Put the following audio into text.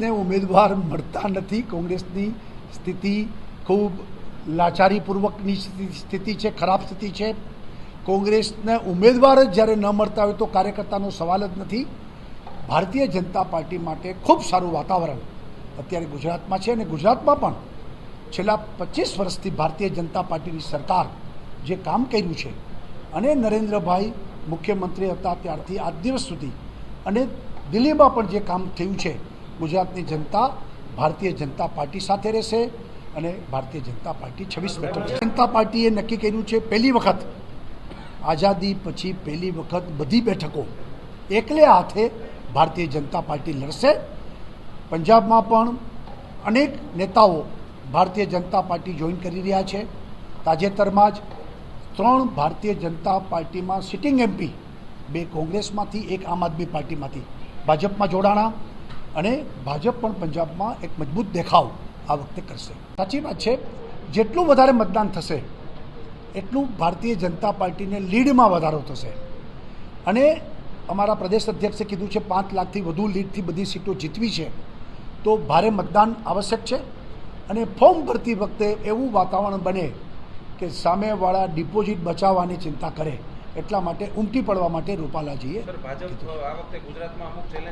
કોંગ્રેસને ઉમેદવાર મળતા નથી. કોંગ્રેસની સ્થિતિ ખૂબ લાચારીપૂર્વકની સ્થિતિ છે, ખરાબ સ્થિતિ છે. કોંગ્રેસને ઉમેદવાર જ જ્યારે ન મળતા હોય તો કાર્યકર્તાનો સવાલ જ નથી. ભારતીય જનતા પાર્ટી માટે ખૂબ સારું વાતાવરણ અત્યારે ગુજરાતમાં છે અને ગુજરાતમાં પણ છેલ્લા પચીસ વર્ષથી ભારતીય જનતા પાર્ટીની સરકાર જે કામ કર્યું છે અને નરેન્દ્રભાઈ મુખ્યમંત્રી હતા ત્યારથી આજ દિવસ સુધી અને દિલ્હીમાં પણ જે કામ થયું છે ગુજરાતની જનતા ભારતીય જનતા પાર્ટી સાથે રહેશે અને ભારતીય જનતા પાર્ટી છવ્વીસ બેઠક જનતા પાર્ટીએ નક્કી કર્યું છે, પહેલી વખત, આઝાદી પછી પહેલી વખત બધી બેઠકો એકલે હાથે ભારતીય જનતા પાર્ટી લડશે. પંજાબમાં પણ અનેક નેતાઓ ભારતીય જનતા પાર્ટી જોઈન કરી રહ્યા છે. તાજેતરમાં જ ત્રણ ભારતીય જનતા પાર્ટીમાં સિટિંગ એમપી બે કોંગ્રેસમાંથી, એક આમ આદમી પાર્ટીમાંથી. ભાજપમાં જોડાણા અને ભાજપ પણ પંજાબમાં એક મજબૂત દેખાવ આ વખતે કરશે. સાચી વાત છે જેટલું વધારે મતદાન થશે એટલું ભારતીય જનતા પાર્ટીને લીડમાં વધારો થશે. અને અમારા પ્રદેશ અધ્યક્ષે કીધું છે પાંચ લાખથી વધુ લીડથી બધી સીટો જીતવી છે. તો ભારે મતદાન આવશ્યક છે અને ફોર્મ ભરતી વખતે એવું વાતાવરણ બને કે સામેવાળા ડિપોઝિટ બચાવવાની ચિંતા કરે એટલા માટે ઉમટી પડવા માટે રૂપાલાજીએ